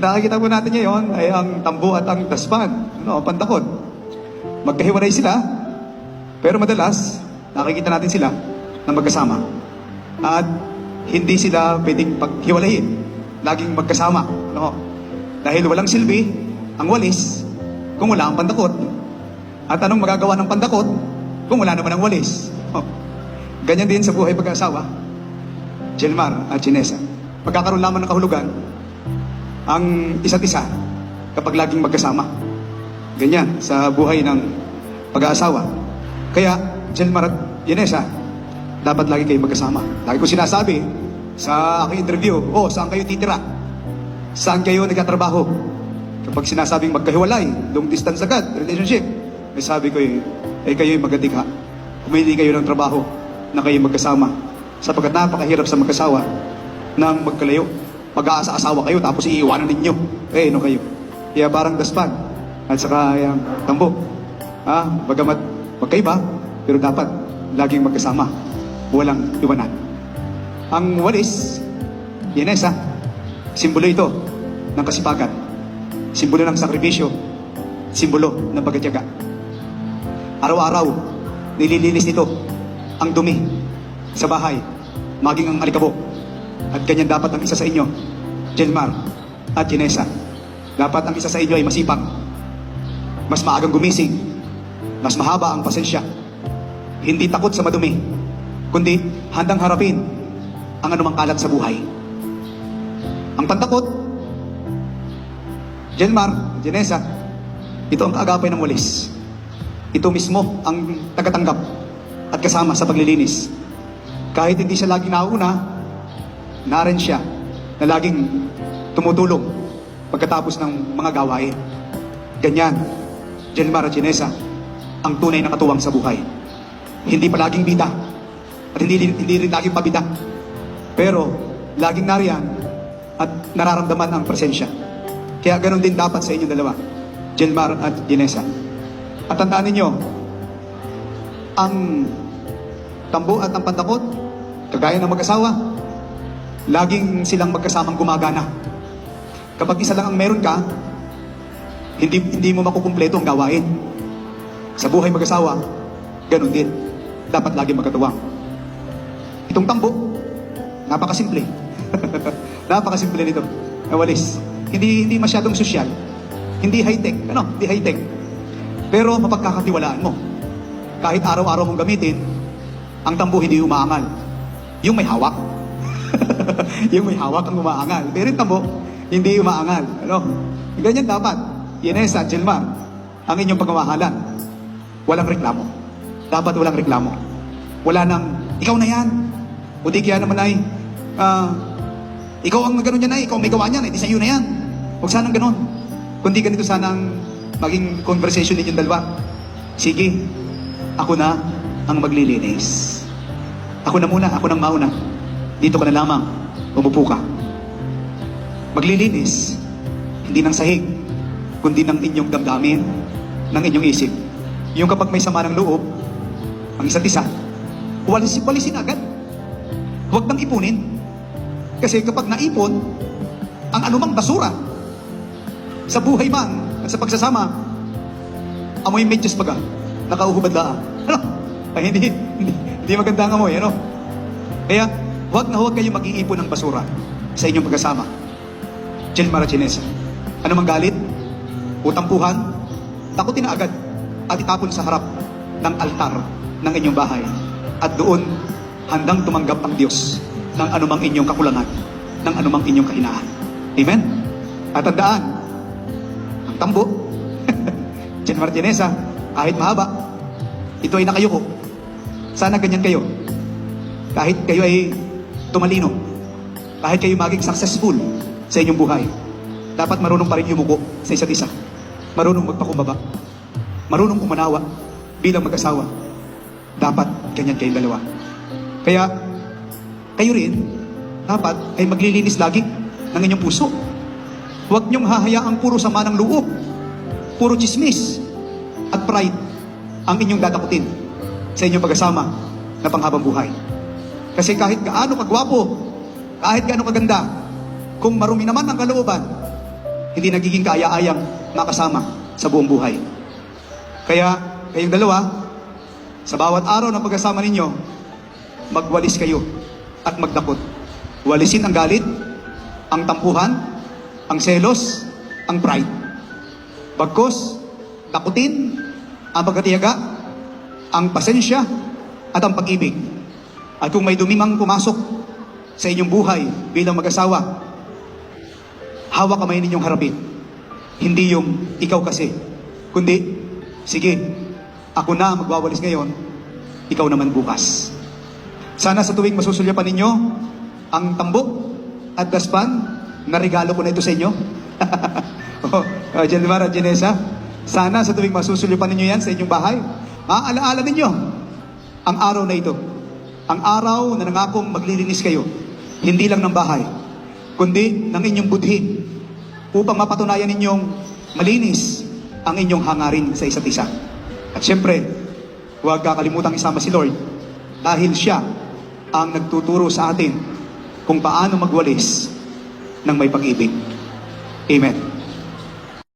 Yung nakikita po natin ngayon ay ang tambo at ang daspan, ang pandakot. Magkahiwalay sila, pero madalas, nakikita natin sila na magkasama. At hindi sila pwedeng paghiwalayin. Laging magkasama. No? Dahil walang silbi, ang walis, kung wala ang pandakot. At anong magagawa ng pandakot kung wala naman ang walis? Oh. Ganyan din sa buhay pag-asawa. Jelmar at Chinesa. Pagkakaroon lamang ng kahulugan, ang isa't isa kapag laging magkasama. Ganyan sa buhay ng pag-aasawa. Kaya, Jelmar at Yanesa, dapat lagi kayo magkasama. Lagi ko sinasabi sa aking interview, oh, saan kayo titira? Saan kayo nagtatrabaho? Kapag sinasabing magkahiwalay, long distance agad, relationship, may sabi ko eh, eh kayo'y magadigha. Pumili kayo ng trabaho na kayo magkasama. Sapagkat napakahirap sa magkasawa nang magkalayo. Mag-aasa-asawa kayo tapos iiwanan ninyo. Eh, ano kayo? Kaya parang daspan at saka yung tambo. Ah, bagamat magkaiba, pero dapat laging magkasama. Walang iwanan. Ang walis, Yanesa, simbolo ito ng kasipagan. Simbolo ng sakripisyo. Simbolo ng pagkatyaga. Araw-araw, nililinis nito ang dumi sa bahay, maging ang alikabok. At ganyan dapat ang isa sa inyo, Jelmar at Janessa. Dapat ang isa sa inyo ay masipag, mas maagang gumising, mas mahaba ang pasensya, hindi takot sa madumi, kundi handang harapin ang anumang kalat sa buhay. Ang pantakot, Jelmar, Janessa, ito ang kaagapay ng walis. Ito mismo ang tagatanggap at kasama sa paglilinis. Kahit hindi siya laging nauna, narin siya na laging tumutulong pagkatapos ng mga gawain. Ganyan, Jelmar at Janessa, ang tunay na katuwang sa buhay. Hindi palaging bida at hindi, hindi rin laging pabida. Pero laging nariyan at nararamdaman ang presensya. Kaya ganun din dapat sa inyong dalawa, Jelmar at Janessa. At tandaan ninyo, ang tambo at ang pantakot, kagaya ng mag-asawa, laging silang magkasamang gumagana. Kapag isa lang ang meron ka, hindi, hindi mo makukumpleto ang gawain. Sa buhay mag-asawa, ganun din. Dapat lagi magkatuwang. Itong tambo, napakasimple. napakasimple nito. Nawalis. Hindi, hindi masyadong sosyal. Hindi high-tech. Ano? Hindi high-tech. Pero mapagkakatiwalaan mo. Kahit araw-araw mong gamitin, ang tambo hindi umaangal. Yung may hawak. Yung may hawak ang umaangal. Pero tambo, hindi umaangal. Ano? Ganyan dapat. Yanesa, Jelmar, ang inyong pagmamahalan. Walang reklamo. Dapat walang reklamo. Wala nang, ikaw na yan. O di kaya naman ay, ah, ikaw ang gano'n yan ay, ikaw may gawa niyan, eh, di sa'yo na yan. Huwag sanang gano'n. Kundi ganito sanang maging conversation ninyong dalawa. Sige, ako na ang maglilinis. Ako na muna, ako nang mauna. Dito ka na lamang, umupo ka. Maglilinis, hindi ng sahig, kundi ng inyong damdamin, ng inyong isip. Yung kapag may sama ng loob, ang isa't isa, walis, walisin agad. Huwag nang ipunin. Kasi kapag naipon, ang anumang basura, sa buhay man at sa pagsasama, amoy medyas baga, nakauhubad laan. Ano? Ay, hindi, hindi, hindi maganda ang amoy, ano? Kaya, huwag na huwag kayong mag-iipon ng basura sa inyong pagkasama. Jelmara Chinesa. Ano mang galit? Utampuhan? Takutin na agad at itapon sa harap ng altar ng inyong bahay. At doon, handang tumanggap ang Diyos ng anumang inyong kakulangan, ng anumang inyong kahinaan. Amen? At tandaan, ang tambo, Jen Martinesa, kahit mahaba, ito ay nakayuko. Sana ganyan kayo. Kahit kayo ay tumalino, kahit kayo maging successful sa inyong buhay, dapat marunong pa rin yumuko sa isa't isa. Marunong magpakumbaba. Marunong umanawa bilang mag-asawa. Dapat ganyan kayong dalawa. Kaya, kayo rin, dapat ay maglilinis lagi ng inyong puso. Huwag niyong hahayaang puro sama ng loob, puro chismis, at pride ang inyong dadakutin sa inyong pag-asama na panghabang buhay. Kasi kahit gaano kagwapo, kahit gaano kaganda, kung marumi naman ang kalooban, hindi nagiging kaaya-ayang makasama sa buong buhay. Kaya, kayong dalawa, sa bawat araw ng pagkasama ninyo, magwalis kayo at magdakot. Walisin ang galit, ang tampuhan, ang selos, ang pride. Bagkos, takutin ang pagkatiyaga, ang pasensya, at ang pag-ibig. At kung may dumimang pumasok sa inyong buhay bilang mag-asawa, hawak kamay ninyong harapin. Hindi yung ikaw kasi, kundi, sige, ako na magwawalis ngayon, ikaw naman bukas. Sana sa tuwing masusulyapan ninyo ang tambok at daspan, na regalo ko na ito sa inyo. oh, uh, Jennifer at Janessa, sana sa tuwing masusulyapan ninyo yan sa inyong bahay, maaalaala ninyo ang araw na ito. Ang araw na nangakong maglilinis kayo, hindi lang ng bahay, kundi ng inyong budhi upang mapatunayan ninyong malinis ang inyong hangarin sa isa't isa. At syempre, huwag kakalimutang isama si Lord dahil siya ang nagtuturo sa atin kung paano magwalis ng may pag-ibig. Amen.